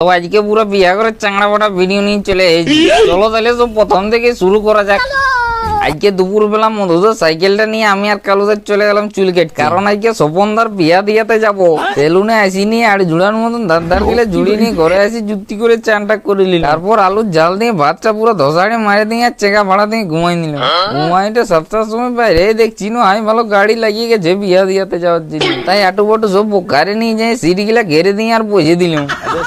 তো আজকে পুরো বিয়া করে চাংড়া বড়া ভিডিও নিয়ে চলে এসেছি। চলো তাহলে তো প্রথম থেকে শুরু করা যাক। আজকে দুপুর বেলা মধুদের সাইকেলটা নিয়ে আমি আর কালুদের চলে গেলাম চুল কেটে কারণ আজকে স্বপনদার বিয়া দিয়াতে যাব। সেলুনে আসিনি আর জুড়ার মতন দাঁড় গেলে জুড়ি নিয়ে ঘরে আসি যুক্তি করে চানটা করে নিল তারপর আলুর জাল দিয়ে ভাতটা পুরো ধসাড়ে মারে দিয়ে আর চেকা ভাড়া দিয়ে ঘুমাই নিল ঘুমাইতে সাতটার সময় বাইরে দেখছি না আমি ভালো গাড়ি লাগিয়ে গেছে বিয়া দিয়াতে যাওয়ার জন্য। তাই আটু বাটু সব বোকারে নিয়ে যাই সিটগুলা ঘেরে দিয়ে আর বসে দিলাম।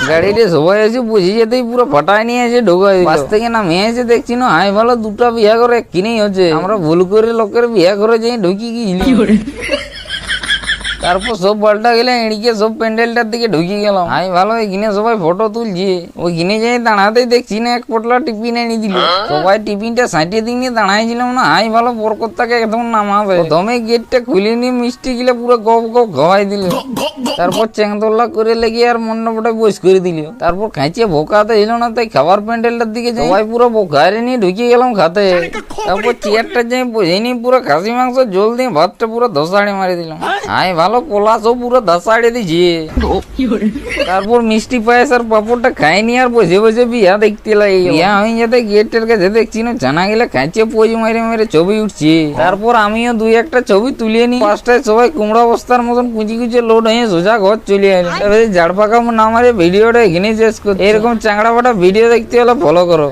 গাড়িতে সবাই এসে বসে যেতেই পুরো ফাটায় নিয়ে এসে ঢোকাই বাস থেকে নামে এসে দেখছি না আমি ভালো দুটা বিয়া করে কিনেই হচ্ছে আমরা ভুল করে লোকের বিয়ে করে যাই ঢুকি গিয়েছিলাম তারপর সব পাল্টা গেলে এড়িকে সব প্যান্ডেলটার দিকে ঢুকে গেলাম। আমি ভালো এখানে সবাই ফটো তুলছি। ওইখানে যাই দাঁড়াতেই দেখছি না এক পটলা টিফিন এনে দিল। সবাই টিফিনটা সাইটে দিকে নিয়ে দাঁড়াইছিলাম না। আমি ভালো বরকতটাকে একদম নামাবে। প্রথমে গেটটা খুলে নিয়ে মিষ্টি গিলে পুরো গপ গপ খাওয়াই দিল। তারপর চেংদোল্লা করে লেগে আর মণ্ডপটা বস করে দিল। তারপর খাইছে ভোকাতে ছিল না তাই খাবার প্যান্ডেলটার দিকে সবাই পুরো বোকারে নিয়ে ঢুকে গেলাম খাতে। তারপর চেয়ারটা যাই বসে নিয়ে পুরো খাসি মাংস জল দিয়ে ভাতটা পুরো ধসাড়ে মারি দিলাম। আই ভালো পোলা সব পুরো ধসাড়ে দিছি। তারপর মিষ্টি পায়েস আর পাপড়টা খাইনি আর বসে বসে বিয়া দেখতে লাগে। বিয়া আমি যাতে গেটের কাছে দেখছি না, জানা গেলে খাইছে পোজ মেরে মেরে ছবি উঠছে। তারপর আমিও দুই একটা ছবি তুলিয়ে নি। পাঁচটায় সবাই কুমড়া বস্তার মতন কুচি কুচি লোড হয়ে সোজা ঘর চলে এলো এবারে ঝাড় পাকা না মারে ভিডিওটা এখানেই শেষ করছি। এরকম চাংড়া ফাটা ভিডিও দেখতে হলে ফলো করো।